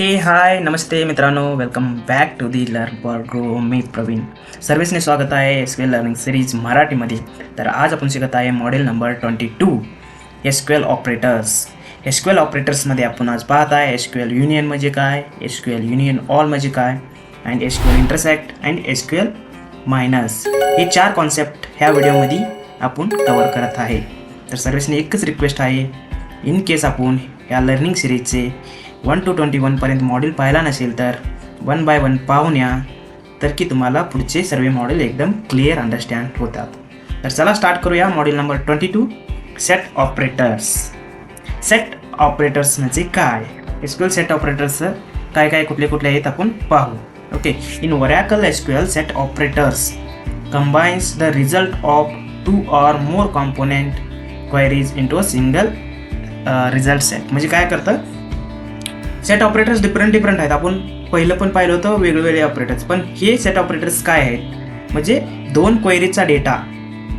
हे हाय नमस्ते मित्रांनो. Welcome back to the learn for grow मी प्रवीण. सर्विसने स्वागत आहे एस क्वेल लर्निंग सिरीज मराठीमध्ये. तर आज आपण शिकत आहे model number twenty two SQL operators SQL ऑपरेटर्समध्ये आपण आज पाहत आहे एस क्वेल युनियन म्हणजे काय एस क्वेल युनियन ऑल म्हणजे काय and SQL intersect and SQL minus हे चार कॉन्सेप्ट ह्या व्हिडिओमध्ये आपण कवर करत आहे. तर सर्विसने एकच रिक्वेस्ट आहे इन केस आपण ह्या लर्निंग सिरीजचे वन टू ट्वेंटी वनपर्यंत मॉडेल पाहिला नसेल तर वन बाय वन पाहून या. तर की तुम्हाला पुढचे सर्व मॉडेल एकदम क्लिअर अंडरस्टँड होतात. तर चला स्टार्ट करूया. Model number twenty two set operators set operators म्हणजे काय? एसक्यूएल सेट ऑपरेटर्स काय काय कुठले कुठले आहेत आपण पाहू. Okay in Oracle SQL set operators combines the result of two or more component queries into a single result set म्हणजे काय करतं? सेट ऑपरेटर्स डिफरंट डिफरंट आहेत. आपण पहिलं पण पाहिलं होतं वेगवेगळे ऑपरेटर्स पण हे सेट ऑपरेटर्स काय आहेत? म्हणजे दोन क्वेरीचा डेटा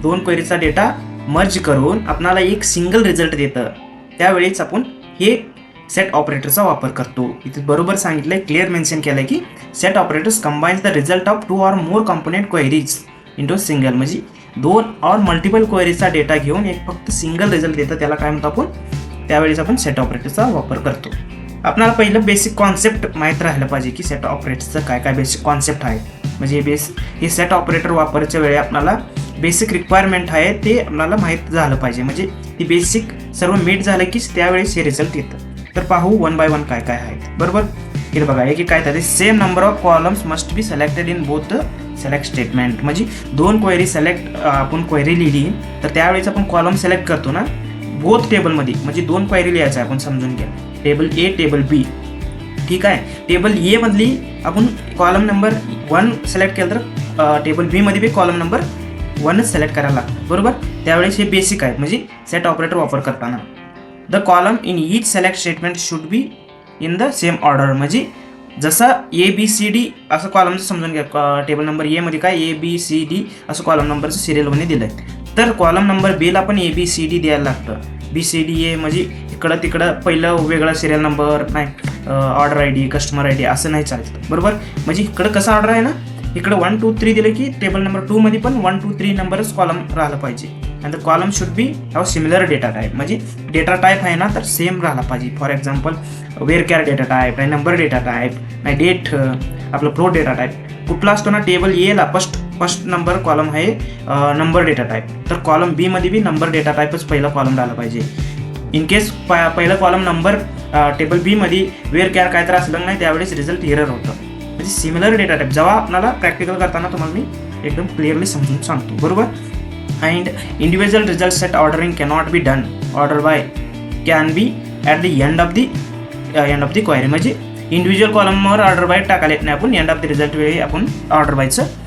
दोन क्वेरीचा डेटा मर्ज करून आपणाला एक सिंगल रिझल्ट देतं. त्यावेळेस आपण हे सेट ऑपरेटरचा वापर करतो. इथे बरोबर सांगितलं आहे क्लिअर मेन्शन आहे की set operators combines the result of two or more component queries into single म्हणजे दोन ऑर मल्टिपल क्वेरीजचा डेटा घेऊन एक फक्त सिंगल रिझल्ट देतं त्याला काय म्हणतो आपण? त्यावेळेस आपण सेट ऑपरेटरचा वापर करतो. आपणाला पहिलं बेसिक कॉन्सेप्ट माहीत राहिलं पाहिजे की सेट ऑपरेटरचं काय काय बेसिक कॉन्सेप्ट आहे. म्हणजे हे बेस हे सेट ऑपरेटर वापरायच्या वेळी आपल्याला बेसिक रिक्वायरमेंट आहे ते आपल्याला माहीत झालं पाहिजे. म्हणजे ती बेसिक सर्व मीट झालं की त्यावेळेस हे रिझल्ट येतं. तर पाहू वन बाय वन काय काय आहेत. बरोबर? इथे बघा एक काय तर same number of columns must be selected in both select statement म्हणजे दोन क्वेरी सिलेक्ट आपण क्वेरी लिहिली तर त्यावेळेस आपण कॉलम सिलेक्ट करतो ना? बोथ टेबलमध्ये म्हणजे दोन पायरी लिहायचं आहे आपण समजून घ्या. टेबल ए टेबल बी ठीक आहे? टेबल ए मधली आपण कॉलम नंबर वन सिलेक्ट केलं तर टेबल बीमध्ये बी कॉलम नंबर वनच सिलेक्ट करायला लागतं. बरोबर? त्यावेळेस हे बेसिक आहे म्हणजे सेट ऑपरेटर वापर करताना. The column in each select statement should be in the same order म्हणजे जसं ए बी सी डी असं कॉलमचं समजून घ्या. टेबल नंबर एमध्ये काय? ए बी सी डी असं कॉलम नंबरचं सिरियलमध्ये दिलं आहे तर कॉलम नंबर बीला पण ए बी सी डी द्यायला लागतं. बी सी डी ए म्हणजे इकडं तिकडं पहिलं वेगळा सिरियल नंबर नाही order I D customer I D असं नाही चालतं. बरोबर? म्हणजे इकडं कसं ऑर्डर आहे ना? इकडं वन टू थ्री दिलं की टेबल नंबर टूमध्ये पण वन टू थ्री नंबरच कॉलम राहिलं पाहिजे. आणि column should be have similar data type म्हणजे डेटा टाईप आहे ना तर सेम राहिला पाहिजे. For example varchar data type नाही नंबर डेटा टाईप नाही डेट आपलं प्रो डेटा टाईप कुठला असतो ना टेबल येला फर्स्ट फर्स्ट नंबर कॉलम आहे नंबर डेटा टाईप तर कॉलम बीमध्ये बी नंबर डेटा टाईपच पहिला कॉलम राहिला पाहिजे. इन केस पहिला कॉलम नंबर टेबल बीमध्ये वेअर कॅर काय तर असलं नाही त्यावेळेस रिझल्ट एरर होतं. म्हणजे सिमिलर डेटा टाईप जेव्हा आपल्याला प्रॅक्टिकल करताना तुम्हाला मी एकदम क्लिअरली समजून सांगतो. बरोबर? And individual result set ordering cannot be done order by can be at the end of the end of the query म्हणजे इंडिव्हिज्युअल कॉलमवर ऑर्डर बाय टाकायला येत नाही आपण. एंड ऑफ द रिझल्ट वेळी आपण ऑर्डर बायचं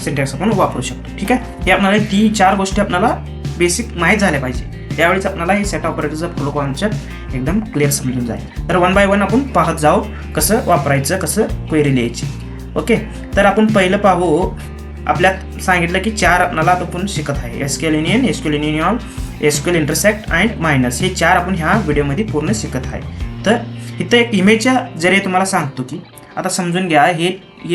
सिंटॅक्स आपण वापरू शकतो. ठीक आहे? हे आपल्याला ती चार गोष्टी आपल्याला बेसिक माहीत झाल्या पाहिजे. त्यावेळेस आपल्याला हे सेट ऑपरेटरचा फुल कॉन्सेप्ट एकदम क्लिअर समजून जाईल. तर वन बाय वन आपण पाहत जाऊ कसं वापरायचं कसं क्वेरी लिहायची. ओके? तर आपण पहिलं पाहू आपल्यात सांगितलं की चार आपल्याला आपण शिकत आहे. SQL union SQL union SQL intersect and minus हे चार आपण ह्या व्हिडिओमध्ये पूर्ण शिकत आहे. तर इथं एक इमेजच्या जरी तुम्हाला सांगतो की आता समजून घ्या हे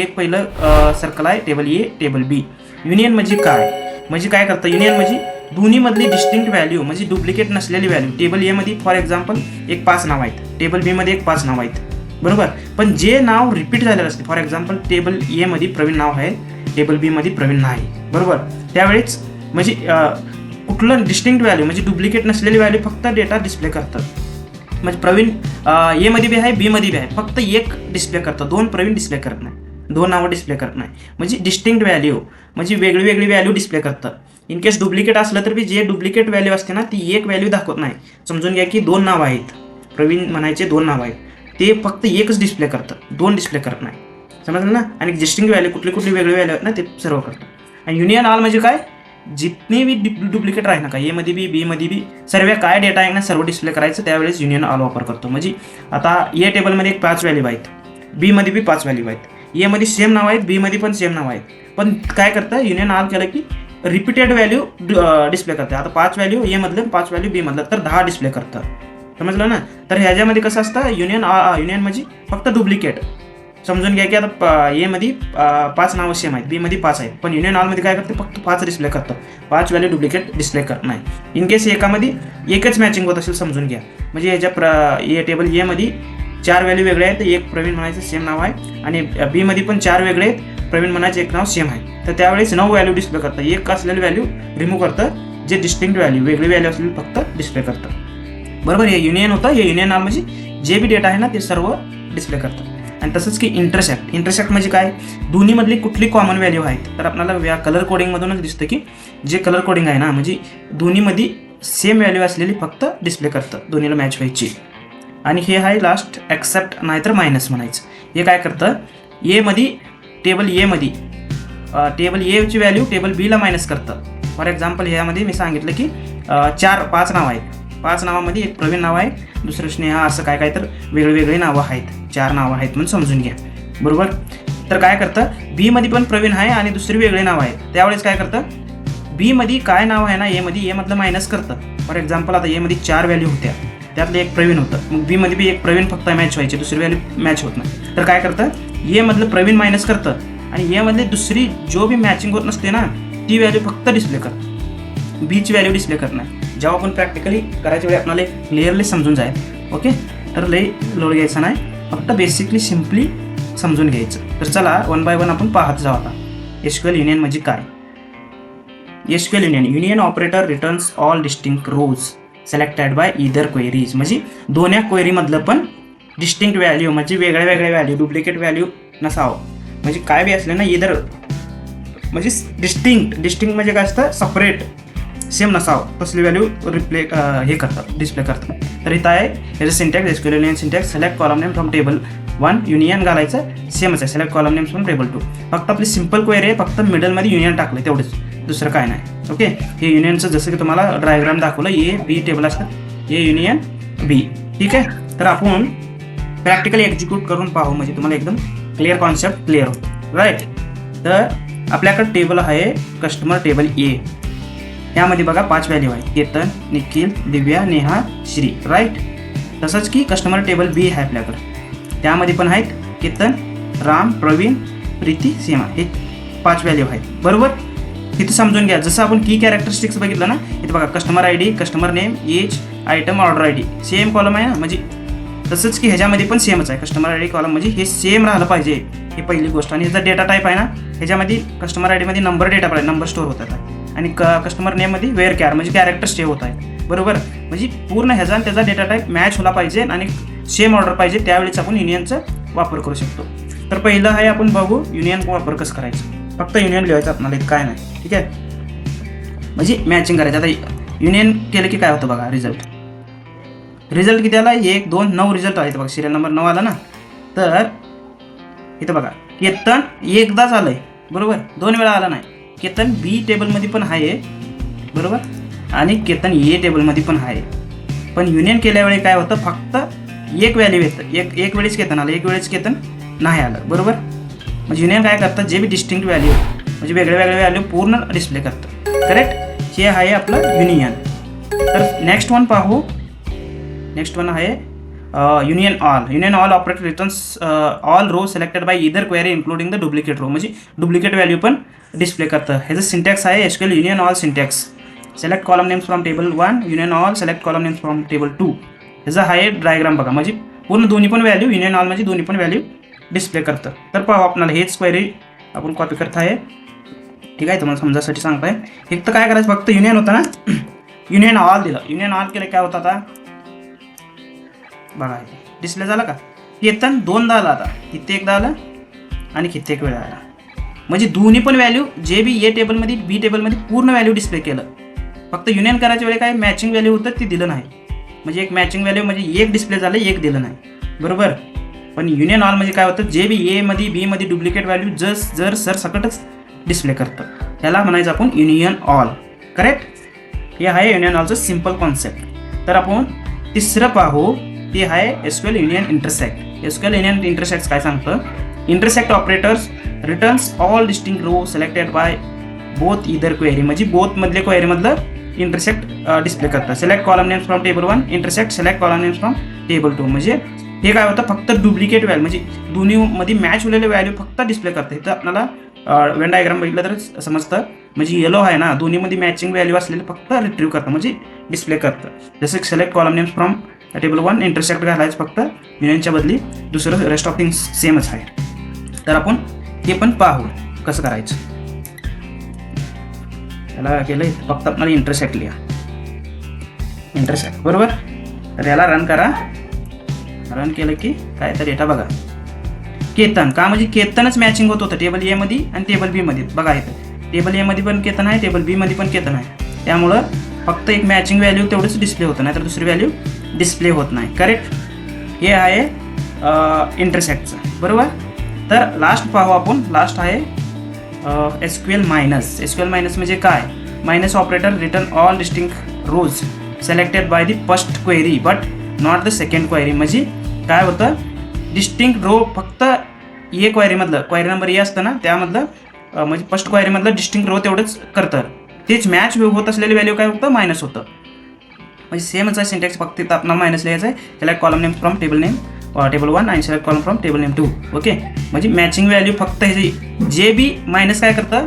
एक पहिलं सर्कल आहे table A table B union म्हणजे काय? म्हणजे काय करतं? युनियन म्हणजे दोन्हीमधली डिस्टिंक्ट व्हॅल्यू म्हणजे डुप्लिकेट नसलेली व्हॅल्यू टेबल एमध्ये फॉर एक्झाम्पल एक पाच नाव आहेत. टेबल बीमध्ये एक पाच नाव आहेत. बरोबर? पण जे नाव रिपीट झालेलं असते फॉर एक्झाम्पल टेबल एमध्ये प्रवीण नाव आहे टेबल बीमध्ये प्रवीण नाही बरोबर? त्यावेळेस म्हणजे कुठलं डिस्टिंक्ट व्हॅल्यू म्हणजे डुप्लिकेट नसलेली व्हॅल्यू फक्त डेटा डिस्प्ले करतात. म्हणजे प्रवीण एमध्ये बी आहे बीमध्ये बी आहे. फक्त एक डिस्प्ले करतं. दोन प्रवीण डिस्प्ले करत नाही. दोन नावं डिस्प्ले करत नाही. म्हणजे डिस्टिंक्ट व्हॅल्यू म्हणजे वेगळी वेगळी व्हॅल्यू डिस्प्ले करतं. इन केस डुप्लिकेट असलं तर बी जे डुप्लिकेट व्हॅल्यू असते ना ती एक व्हॅल्यू दाखवत नाही. समजून घ्या की दोन नावं आहेत. प्रवीण म्हणायचे दोन नावं आहेत. ते फक्त एकच डिस्प्ले करतं. दोन डिस्प्ले करत नाही. समजलं ना? आणि डिस्टिंग व्हॅल्यू कुठली कुठली वेगळी व्हॅल्यू आहेत ना ते सर्व करतं. आणि युनियन ऑल म्हणजे काय? जितने बी डुप्लिकेट राहील ना का एमध्ये बी बीमध्ये बी सर्व काय डेटा आहे ना सर्व डिस्प्ले करायचं त्यावेळेस युनियन ऑल वापर करतो. म्हणजे आता ए टेबलमध्ये एक पाच व्हॅल्यू आहेत. बीमध्ये बी पाच व्हॅल्यू आहेत. एमध्ये सेम नाव आहेत बीमध्ये पण सेम नाव आहेत. पण काय करतं युनियन ऑल केलं की रिपीटेड व्हॅल्यू डिस्प्ले करते. आता पाच व्हॅल्यू ए मधलं पाच व्हॅल्यू बी मधलं तर दहा डिस्प्ले करतं. समजलं ना? तर ह्याच्यामध्ये कसं असतं युनियन युनियन म्हणजे फक्त डुप्लिकेट समजून घ्या की आता एमध्ये पाच नावं सेम आहेत. बीमध्ये पाच आहेत. पण युनियन ऑलमध्ये काय करते? फक्त पाच डिस्प्ले करतं. पाच व्हॅल्यू डुप्लिकेट डिस्प्ले करत नाही. इन केस एकामध्ये एकच मॅचिंग होत असेल समजून घ्या. म्हणजे याच्या प्र ए टेबल एमध्ये चार व्हॅल्यू वेगळे आहेत. एक प्रवीण म्हणायचं सेम नाव आहे. आणि बीमध्ये पण चार वेगळे आहेत. प्रवीण म्हणायचं एक नाव सेम आहे. तर त्यावेळेस नऊ व्हॅल्यू डिस्प्ले करतं. एक असलेलं व्हॅल्यू रिमूव्ह करतं. जे डिस्टिंक्ट व्हॅल्यू वेगळी व्हॅल्यू असलेली फक्त डिस्प्ले करतं. बरोबर? हे युनियन होतं. हे युनियन नाव म्हणजे जे बी डेटा आहे ना ते सर्व डिस्प्ले करतं. आणि तसंच की इंटरसेक्ट इंटरसेक्ट म्हणजे काय? दोन्हीमधली कुठली कॉमन व्हॅल्यू आहेत? तर आपल्याला या कलर कोडिंगमधूनच दिसतं की जे कलर कोडिंग आहे ना म्हणजे दोन्हीमध्ये सेम व्हॅल्यू असलेली फक्त डिस्प्ले करतं दोन्हीला मॅच व्हायची. आणि हे आहे लास्ट ॲक्सेप्ट नाहीतर मायनस म्हणायचं. हे काय करतं? एमध्ये टेबल एमध्ये टेबल एची व्हॅल्यू टेबल बीला मायनस करतं. फॉर एक्झाम्पल ह्यामध्ये मी सांगितलं की चार पाच नावं आहेत. पाच नावामध्ये एक प्रवीण नाव आहे दुसरं स्नेहा असं काय काय तर वेगळे वेगळे नावं आहेत. चार नावं आहेत म्हणून समजून घ्या. बरोबर? तर काय करतं? बीमध्ये पण प्रवीण आहे आणि दुसरी वेगळे नाव आहे त्यावेळेस काय करतं? बीमध्ये काय नाव आहे ना एमध्ये ए मधलं मायनस करतं. फॉर एक्झाम्पल आता एमध्ये चार व्हॅल्यू होत्या. त्यातलं एक प्रवीण होतं. मग बीमध्ये बी एक प्रवीण फक्त मॅच व्हायची दुसरी व्हॅल्यू मॅच होत नाही. तर काय करतं? ए मधलं प्रवीण मायनस करतं. आणि एमधली दुसरी जो बी मॅचिंग होत नसते ना ती व्हॅल्यू फक्त डिस्प्ले करतं. बीची व्हॅल्यू डिस्प्ले करणार जेव्हा आपण प्रॅक्टिकली करायच्या वेळी आपल्याला क्लिअरली समजून जाईल. ओके तर लई लोड घ्यायचा नाही. फक्त बेसिकली सिम्पली समजून घ्यायचं. तर चला वन बाय वन आपण पाहत जाऊ आता. एसक्युएल युनियन म्हणजे काय? SQL union union operator returns all distinct rows selected by either queries म्हणजे दोन्ही क्वेरीमधलं पण डिस्टिंक्ट व्हॅल्यू म्हणजे वेगळ्या वेगळ्या व्हॅल्यू डुप्लिकेट व्हॅल्यू नसावं. म्हणजे काय बी असलं ना इदर म्हणजे डिस्टिंक्ट डिस्टिंक्ट म्हणजे काय असतं? सपरेट सेम नसावं. तसली व्हॅल्यू रिप्ले हे करतात. डिस्प्ले करतात. तर इथं आहे याचं syntax SQL union syntax select column name from table one union घालायचं सेमच आहे. Select column name from table two फक्त आपली सिंपल क्वेरी आहे फक्त मिडलमध्ये युनियन टाकलं तेवढंच. दुसरं काय नाही. ओके हे युनियनचं जसं की तुम्हाला डायग्राम दाखवलं ए बी टेबल असतं. ए युनियन बी ठीक आहे? तर आपण प्रॅक्टिकली एक्झिक्यूट करून पाहू. म्हणजे तुम्हाला एकदम क्लिअर कॉन्सेप्ट क्लिअर होतो राईट तर आपल्याकडे टेबल आहे कस्टमर टेबल ए यामध्ये बघा पाच व्हॅल्यू आहे केतन निखिल दिव्या नेहा श्री. राईट तसंच की कस्टमर टेबल बी आहे आपल्याकडं. त्यामध्ये पण आहेत केतन राम प्रवीण प्रीती सीमा. हे पाच व्हॅल्यू आहेत. बरोबर? तिथे समजून घ्या. जसं आपण की कॅरेक्टरिस्टिक्स बघितलं ना इथं बघा customer I D customer name age item order I D same column आहे ना म्हणजे तसंच की ह्याच्यामध्ये पण सेमच आहे. कस्टमर आय डी कॉलम म्हणजे हे सेम राहिलं पाहिजे. ही पहिली गोष्ट. आणि ह्याचा डेटा टाईप आहे ना ह्याच्यामध्ये कस्टमर आय डीमध्ये नंबर डेटा पाहिजे नंबर स्टोर होतात. आहे आणि क कस्टमर नेममध्ये वेअर कॅर म्हणजे कॅरेक्टर सेव्ह होत आहे बरोबर? म्हणजे पूर्ण ह्याचा आणि त्याचा डेटा टाईप मॅच होला पाहिजे आणि सेम ऑर्डर पाहिजे त्यावेळेस आपण युनियनचा वापर करू शकतो. तर पहिलं आहे आपण बघू युनियन वापर कसं करायचं. फक्त युनियन लिहायचं आपल्याला इथं काय नाही. ठीक आहे? म्हणजे मॅचिंग करायचं. आता युनियन केलं की काय होतं बघा रिझल्ट रिझल्ट किती आला? एक दोन नऊ रिझल्ट आले बघा. सिरियल नंबर नऊ आला ना? तर इथं बघा. केतन एकदाच आहे बरोबर? दोन वेळा आला नाही. केतन बी टेबलमध्ये पण आहे. बरोबर? आणि केतन ए टेबलमध्ये पण आहे. पण युनियन केल्यावेळी काय होतं? फक्त एक व्हॅल्यू येतं. एक एक वेळेस केतन आलं एक वेळेस केतन नाही आलं. बरोबर? म्हणजे युनियन काय करतं? जे बी डिस्टिंक्ट व्हॅल्यू म्हणजे वेगळे वेगळे व्हॅल्यू पूर्ण डिस्प्ले करतं. करेक्ट हे आहे आपलं युनियन तर नेक्स्ट वन पाहू. नेक्स्ट वन आहे union all union all operator returns all row selected by either query including the duplicate row म्हणजे डुप्लिकेट व्हॅल्यू पण डिस्प्ले करतं ह्याचं सिंटॅक्स आहे SQL union all syntax select column names from table one union all select column names from table two ह्याचा आहे diagram बघा म्हणजे पूर्ण दोन्ही पण व्हॅल्यू युनियन ऑल म्हणजे दोन्ही पण व्हॅल्यू डिस्प्ले करतं तर पाहू आपल्याला हेच क्वेरी आपण कॉपी करत आहे ठीक आहे तुम्हाला समजासाठी सांगताय एक तर काय करायचं? फक्त युनियन होतं ना? युनियन ऑल दिलं. युनियन ऑल केलं काय होतं आता बघा डिस्प्ले झाला का? येताना दोनदा आला आता. कित्येकदा आलं आला आणि कित्येक वेळा आला म्हणजे दोन्ही पण व्हॅल्यू जे बी ए टेबलमध्ये बी टेबलमध्ये पूर्ण व्हॅल्यू डिस्प्ले केलं. फक्त युनियन करायच्या वेळी काय मॅचिंग व्हॅल्यू होतं ते दिलं नाही. म्हणजे एक मॅचिंग व्हॅल्यू म्हणजे एक डिस्प्ले झालं एक दिलं नाही. बरोबर? पण युनियन ऑल म्हणजे काय होतं? जे बी एमध्ये बीमध्ये डुप्लिकेट व्हॅल्यू जस जर सर सकटच डिस्प्ले करतं. त्याला म्हणायचं आपण युनियन ऑल करेक्ट हे आहे युनियन ऑलचं सिंपल कॉन्सेप्ट तर आपण तिसरं पाहू. ते आहे SQL union intersect. SQL union intersect काय सांगतं? Intersect operators returns all distinct row selected by both either query म्हणजे बोथ मधले क्वेरीमधलं इंटरसेक्ट डिस्प्ले करतं select column names from table one intersect select column names from table two म्हणजे हे काय होतं? फक्त डुप्लिकेट व्हॅल्यू म्हणजे दोन्हीमध्ये मॅच होलेले व्हॅल्यू फक्त डिस्प्ले करते. इथं आपल्याला वेन डायग्राम बघितलं तर समजतं. म्हणजे येलो आहे ना दोन्हीमध्ये मॅचिंग व्हॅल्यू असलेले फक्त रिट्रीव्ह करतं म्हणजे डिस्प्ले करतं जसं select column names from table one intersect घालायचं फक्त. युनियनच्या बदली दुसरं रेस्ट ऑफ थिंग्स सेमच आहे. तर आपण हे पण पाहू कसं करायचं. त्याला केलं फक्त आपल्याला इंटरसेक्ट लिहा. इंटरसेक्ट बरोबर? तर याला रन करा. रन केलं की काय तर डेटा बघा. केतन का म्हणजे केतनच मॅचिंग होत होतं टेबल ए मध्ये आणि टेबल बी मध्ये बघा इथं. टेबल ए मध्ये पण केतन आहे टेबल बी मध्ये पण केतन आहे. त्यामुळं फक्त एक मॅचिंग व्हॅल्यू तेवढंच डिस्प्ले होतं नाही तर दुसरी व्हॅल्यू डिस्प्ले होत नाही. करेक्ट हे आहे इंटरसेक्टचं बरोबर? तर लास्ट पाहू आपण. लास्ट आहे S Q L minus S Q L minus म्हणजे काय? Minus operator return all distinct rows selected by the first query but not the second query म्हणजे काय होतं? डिस्टिंग रो फक्त ए क्वायरीमधलं क्वायरी नंबर ए असतं ना त्यामधलं म्हणजे फर्स्ट क्वायरीमधलं डिस्टिंग रो तेवढंच करतं. तेच मॅच होत असलेलं व्हॅल्यू काय होतं? मायनस होतं. म्हणजे सेमच आहे सिंटॅक्स फक्त इथं आपल्याला मायनस लिहायचं आहे त्याला column name from table name table one आणि select column from table name two okay म्हणजे मॅचिंग व्हॅल्यू फक्त ह्याची जे बी मायनस काय करतं?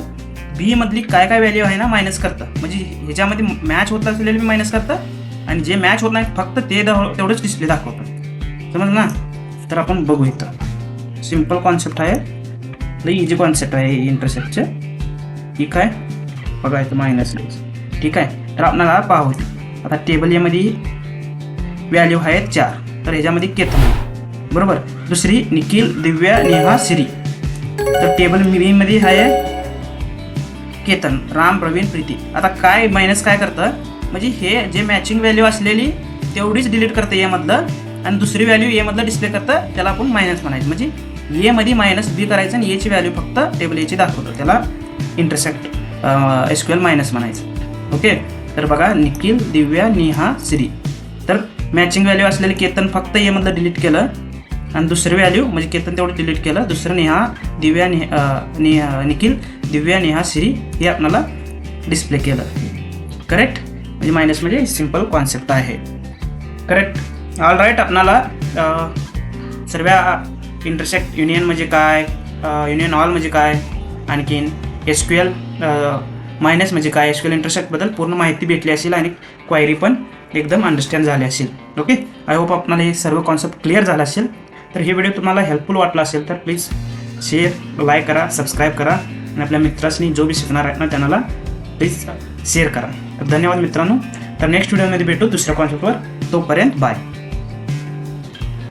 बीमधली काय काय व्हॅल्यू आहे ना मायनस करतं. म्हणजे ह्याच्यामध्ये मॅच होत असलेले बी मायनस करतं आणि जे मॅच होत नाही फक्त ते तेवढंच डिस्प्ले दाखवतं. समजलं ना? तर आपण बघू इथं. सिंपल कॉन्सेप्ट आहे. लई इझी कॉन्सेप्ट आहे इंटरसेप्टचं ठीक आहे? बघा इथं मायनस ठीक आहे? तर आपल्याला पाहू आता टेबल एमध्ये व्हॅल्यू आहेत चार. तर ह्याच्यामध्ये केतन. बरोबर? दुसरी निखिल दिव्या नेहा श्री. तर टेबल मीमध्ये आहे केतन राम प्रवीण प्रीती. आता काय मायनस काय करतं? म्हणजे हे जे मॅचिंग व्हॅल्यू असलेली तेवढीच डिलीट करतं एमधलं आणि दुसरी व्हॅल्यू एमधलं डिस्प्ले करतं त्याला आपण मायनस म्हणायचं. म्हणजे एमध्ये मायनस बी करायचं आणि एची व्हॅल्यू फक्त टेबल एची दाखवतो. त्याला intersect S Q L minus म्हणायचं. ओके तर बघा निखिल दिव्या नेहा श्री. तर मॅचिंग व्हॅल्यू असलेले केतन फक्त एमधलं डिलीट केलं. आणि दुसरं व्हॅल्यू म्हणजे केतन तेवढं डिलीट केलं. दुसरं नेहा दिव्या ने नेहा निखिल दिव्या नेहा श्री हे आपणाला डिस्प्ले केलं. करेक्ट म्हणजे मायनस म्हणजे सिंपल कॉन्सेप्ट आहे. करेक्ट ऑल राईट आपणाला सर्व इंटरसेक्ट युनियन म्हणजे काय? युनियन ऑल म्हणजे काय? आणखीन एस क्यू एल मायनस म्हणजे काय एस क्यू इंटरसेक्टबद्दल पूर्ण माहिती भेटली असेल आणि क्वायरी पण एकदम अंडरस्टँड झाली असेल. ओके आय होप आपणाला हे सर्व कॉन्सेप्ट क्लिअर झाला असेल. तर हे व्हिडिओ तुम्हाला हेल्पफुल वाटला असेल तर प्लीज शेअर लाईक करा सबस्क्राईब करा. आणि आपल्या मित्रांनी जो बी शिकणार आहेत ना त्यांना प्लीज शेअर करा. धन्यवाद मित्रांनो. तर नेक्स्ट व्हिडिओमध्ये भेटू दुसऱ्या कॉन्सेप्टवर तोपर्यंत बाय